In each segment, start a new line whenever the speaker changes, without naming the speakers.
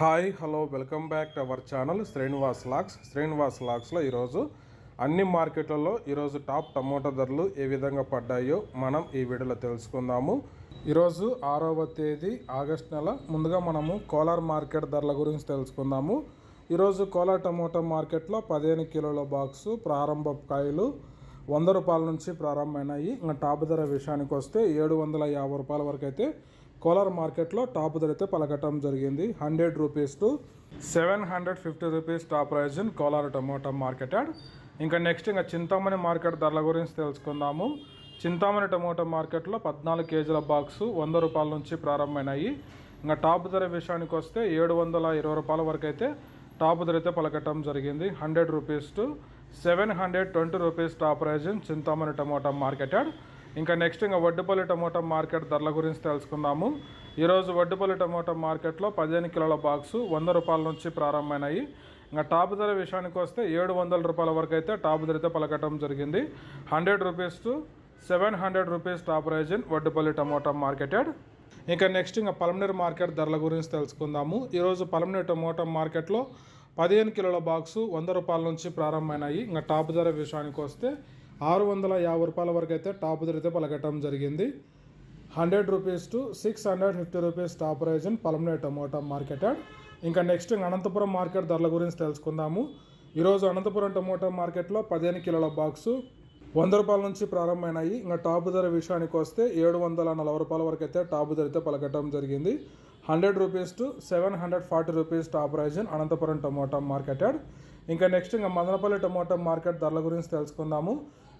Hi hello welcome back to our channel Srinivas lakhs. Srinivas లాక్స్లో ఈరోజు అన్ని మార్కెట్లలో ఈరోజు టాప్ టమోటా ధరలు ఏ విధంగా పడ్డాయో మనం ఈ వీడియోలో తెలుసుకుందాము. ఈరోజు ఆరవ తేదీ ఆగస్ట్ నెల. ముందుగా మనము కోలార్ మార్కెట్ ధరల గురించి తెలుసుకుందాము. ఈరోజు కోలార్ టమోటా మార్కెట్లో పదిహేను కిలోల బాక్సు ప్రారంభ కాయలు వంద రూపాయల నుంచి ప్రారంభమైనాయి. ఇంకా టాప్ ధర విషయానికి వస్తే ఏడు వందల యాభై రూపాయల వరకు అయితే కోలార్ మార్కెట్లో టాప్ ధర అయితే పలకటం జరిగింది. Hundred rupees to seven hundred fifty rupees top price in Kolar tomato market yard ఇంకా నెక్స్ట్ ఇంకా చింతామణి మార్కెట్ ధరల గురించి తెలుసుకుందాము. చింతామణి టమోటా మార్కెట్లో పద్నాలుగు కేజీల బాక్సు వంద రూపాయల నుంచి ప్రారంభమైనాయి. ఇంకా టాప్ ధర విషయానికి వస్తే ఏడు వందల ఇరవై రూపాయల వరకు అయితే టాప్ ధర అయితే పలకటం జరిగింది. Hundred rupees to seven hundred twenty rupees top price in Chintamani tomato market yard ఇంకా నెక్స్ట్ ఇంకా వడ్డుపల్లి టమోటా మార్కెట్ ధరల గురించి తెలుసుకుందాము. ఈరోజు వడ్డుపల్లి టమోటా మార్కెట్లో పదిహేను కిలోల బాక్సు వంద రూపాయల నుంచి ప్రారంభమైనాయి. ఇంకా టాప్ ధర విషయానికి వస్తే ఏడు వందల రూపాయల వరకు అయితే టాప్ ధర అయితే పలకటం జరిగింది. Hundred rupees to seven hundred rupees top price in Vaddupalli tomato market ఇంకా నెక్స్ట్ ఇంకా పలమనేరు మార్కెట్ ధరల గురించి తెలుసుకుందాము. ఈరోజు పలమనేరు టమోటా మార్కెట్లో పదిహేను కిలోల బాక్సు వంద రూపాయల నుంచి ప్రారంభమైనాయి. ఇంకా టాప్ ధర విషయానికి వస్తే ఆరు వందల యాభై రూపాయల వరకు అయితే టాప్ ధరతో అయితే పలకటం జరిగింది. Hundred rupees to six hundred fifty rupees top price in Palamaner tomato market yard. ఇంకా నెక్స్ట్ ఇంకా అనంతపురం మార్కెట్ ధరల గురించి తెలుసుకుందాము. ఈరోజు అనంతపురం టమోటా మార్కెట్లో పదిహేను కిలోల బాక్సు వంద రూపాయల నుంచి ప్రారంభమైనాయి. ఇంకా టాప్ ధర విషయానికి వస్తే ఏడు వందల నలభై రూపాయల వరకు అయితే టాప్ ధర అయితే పలకటం జరిగింది. Hundred rupees to seven hundred forty rupees top price in Anantapuram tomato market yard. ఇంకా నెక్స్ట్ ఇంకా మదనపల్లి టమోటా మార్కెట్ ధరల గురించి తెలుసుకుందాము.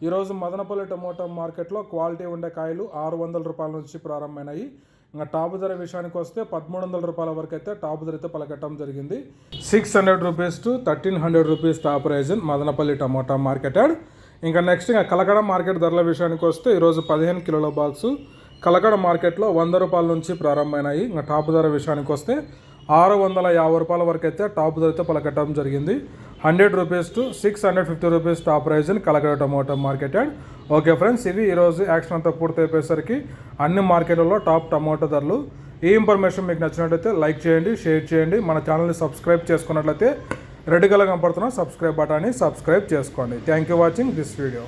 ఈరోజు మదనపల్లి టమోటా మార్కెట్లో క్వాలిటీ ఉండే కాయలు ఆరు వందల రూపాయల నుంచి ప్రారంభమైనాయి. ఇంకా టాప్ ధర విషయానికి వస్తే పదమూడు వందల రూపాయల వరకు అయితే టాప్ ధర అయితే పలకటం జరిగింది. Six hundred rupees to thirteen hundred rupees top prize Madanapalle tomato market. Add ఇంకా నెక్స్ట్ ఇంకా కలకడ మార్కెట్ ధరల విషయానికి వస్తే ఈరోజు పదిహేను కిలోల బాక్సు కలకడ మార్కెట్లో వంద రూపాయల నుంచి ప్రారంభమైనాయి. ఇంకా టాప్ ధర విషయానికి వస్తే ఆరు వందల యాభై రూపాయల వరకు అయితే టాప్ ధర అయితే పలకటం జరిగింది. Hundred rupees to six hundred fifty rupees top ప్రైజ్ని Kalakada tomato market and okay friends ఇవి ఈరోజు యాక్షన్ అంతా పూర్తి అయిపోయేసరికి అన్ని మార్కెట్లలో టాప్ టమోటా ధరలు. ఈ ఇన్ఫర్మేషన్ మీకు నచ్చినట్లయితే లైక్ చేయండి షేర్ చేయండి. మన ఛానల్ని సబ్స్క్రైబ్ చేసుకున్నట్లయితే రెడ్ కలర్ కనపడుతున్న సబ్స్క్రైబ్ బటాన్ని సబ్స్క్రైబ్ చేసుకోండి. Thank you watching this video.